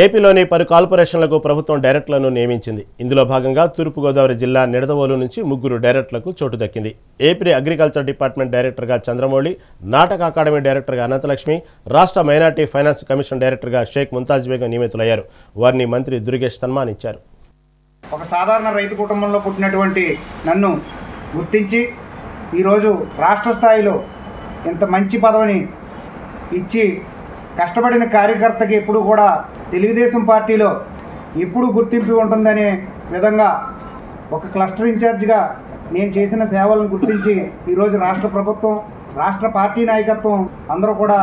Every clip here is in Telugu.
ఏపీలోని పలు కార్పొరేషన్లకు ప్రభుత్వం డైరెక్టర్లను నియమించింది. ఇందులో భాగంగా తూర్పుగోదావరి జిల్లా నిడదవోలు నుంచి ముగ్గురు డైరెక్టర్లకు చోటు దక్కింది. ఏపీ అగ్రికల్చర్ డిపార్ట్మెంట్ డైరెక్టర్గా చంద్రమౌళి నాటక అకాడమీ డైరెక్టర్గా అనంతలక్ష్మి రాష్ట్ర మైనార్టీ ఫైనాన్స్ కమిషన్ డైరెక్టర్గా షేక్ ముంతాజ్ బేగం నియమితులయ్యారు. వారిని మంత్రి దుర్గేష్ సన్మానించారు ఒక సాధారణ రైతు కుటుంబంలో పుట్టినటువంటి నన్ను గుర్తించి ఈరోజు రాష్ట్ర స్థాయిలో ఇంత మంచి పదవిని ఇచ్చి కష్టపడిన కార్యకర్తకి ఎప్పుడు కూడా తెలుగుదేశం పార్టీలో ఎప్పుడు గుర్తింపు ఉంటుందనే విధంగా ఒక క్లస్టర్ ఇన్ఛార్జిగా నేను చేసిన సేవలను గుర్తించి ఈరోజు రాష్ట్ర ప్రభుత్వం రాష్ట్ర పార్టీ నాయకత్వం అందరూ కూడా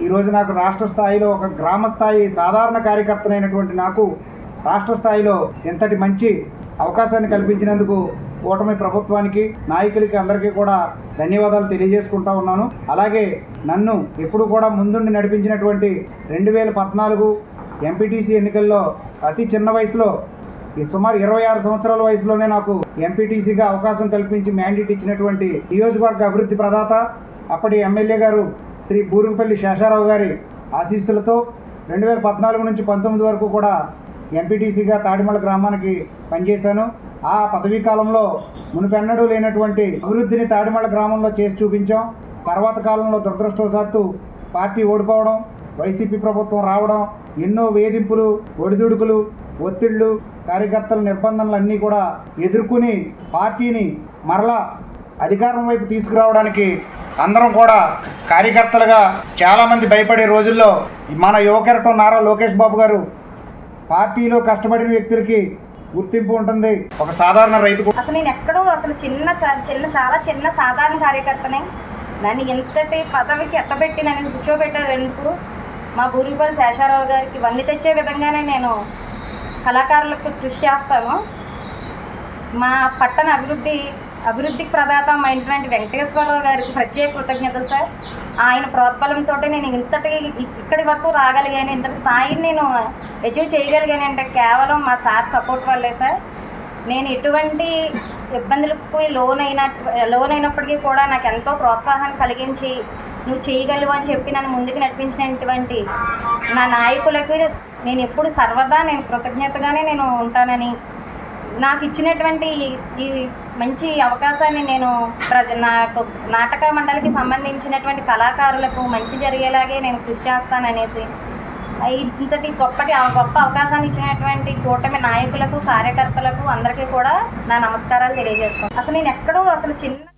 ఈరోజు నాకు రాష్ట్ర స్థాయిలో ఒక గ్రామ స్థాయి సాధారణ కార్యకర్తనైనటువంటి నాకు రాష్ట్ర స్థాయిలో ఎంతటి మంచి అవకాశాన్ని కల్పించినందుకు కూటమి ప్రభుత్వానికి నాయకులకి అందరికీ కూడా ధన్యవాదాలు తెలియజేసుకుంటా ఉన్నాను. అలాగే నన్ను ఎప్పుడు కూడా ముందుండి నడిపించినటువంటి రెండు వేల పద్నాలుగు ఎంపీటీసీ ఎన్నికల్లో అతి చిన్న వయసులో ఈ సుమారు ఇరవై ఆరు సంవత్సరాల వయసులోనే నాకు ఎంపీటీసీగా అవకాశం కల్పించి మ్యాండేట్ ఇచ్చినటువంటి నియోజకవర్గ అభివృద్ధి ప్రదాత అప్పటి ఎమ్మెల్యే గారు శ్రీ బూరింపల్లి శేషారావు గారి ఆశీస్సులతో రెండు వేల పద్నాలుగు నుంచి పంతొమ్మిది వరకు కూడా ఎంపీటీసీగా తాడిమల గ్రామానికి పనిచేశాను. ఆ పదవీ కాలంలో మునిపెన్నడూ లేనటువంటి అభివృద్ధిని తాడిమళ్ళ గ్రామంలో చేసి చూపించాం. తర్వాత కాలంలో దురదృష్టవశాత్తు పార్టీ ఓడిపోవడం వైసీపీ ప్రభుత్వం రావడం ఎన్నో వేధింపులు ఒడిదుడుకులు ఒత్తిళ్ళు కార్యకర్తల నిర్బంధనలు అన్నీ కూడా ఎదుర్కొని పార్టీని మరలా అధికారం వైపు తీసుకురావడానికి అందరం కూడా కార్యకర్తలుగా చాలామంది భయపడే రోజుల్లో మన యువకెరటం నారా లోకేష్ బాబు గారు పార్టీలో కష్టపడిన వ్యక్తులకి గుర్తింపు ఉంటుంది. ఒక సాధారణ రైతు అసలు నేను ఎక్కడో అసలు చిన్న చ- చిన్న చాలా చిన్న సాధారణ కార్యకర్తనే. నన్ను ఇంతటి పదవికి ఎట్టబెట్టి నన్ను కూర్చోబెట్టారు ఎందుకు మా గురుపల్లి శేషారావు గారికి వన్ని తెచ్చే విధంగానే నేను కళాకారులకు కృషి చేస్తాను. మా పట్టణ అభివృద్ధి అభివృద్ధికి ప్రదాత అయినటువంటి వెంకటేశ్వరరావు గారికి ప్రత్యేక కృతజ్ఞతలు సార్. ఆయన ప్రోత్బలంతో నేను ఇంతటి ఇక్కడి వరకు రాగలిగాను. ఇంతటి స్థాయిని నేను అచీవ్ చేయగలిగాను అంటే కేవలం మా సార్ సపోర్ట్ వల్లే సార్. నేను ఎటువంటి ఇబ్బందులకు లోన్ అయిన లోన్ అయినప్పటికీ కూడా నాకు ఎంతో ప్రోత్సాహాన్ని కలిగించి నువ్వు చేయగలవు అని చెప్పి నన్ను ముందుకు నడిపించినటువంటి నా నాయకులకు నేను ఎప్పుడు సర్వదా నేను కృతజ్ఞతగానే నేను ఉంటానని నాకు ఇచ్చినటువంటి ఈ మంచి అవకాశాన్ని నేను ప్రజ నాకు నాటక మండలికి సంబంధించినటువంటి కళాకారులకు మంచి జరిగేలాగే నేను కృషి చేస్తాననేసి ఇంతటి గొప్పటి గొప్ప అవకాశాన్ని ఇచ్చినటువంటి కూటమి నాయకులకు కార్యకర్తలకు అందరికీ కూడా నా నమస్కారాలు తెలియజేస్తాను అసలు నేను ఎక్కడో అసలు చిన్న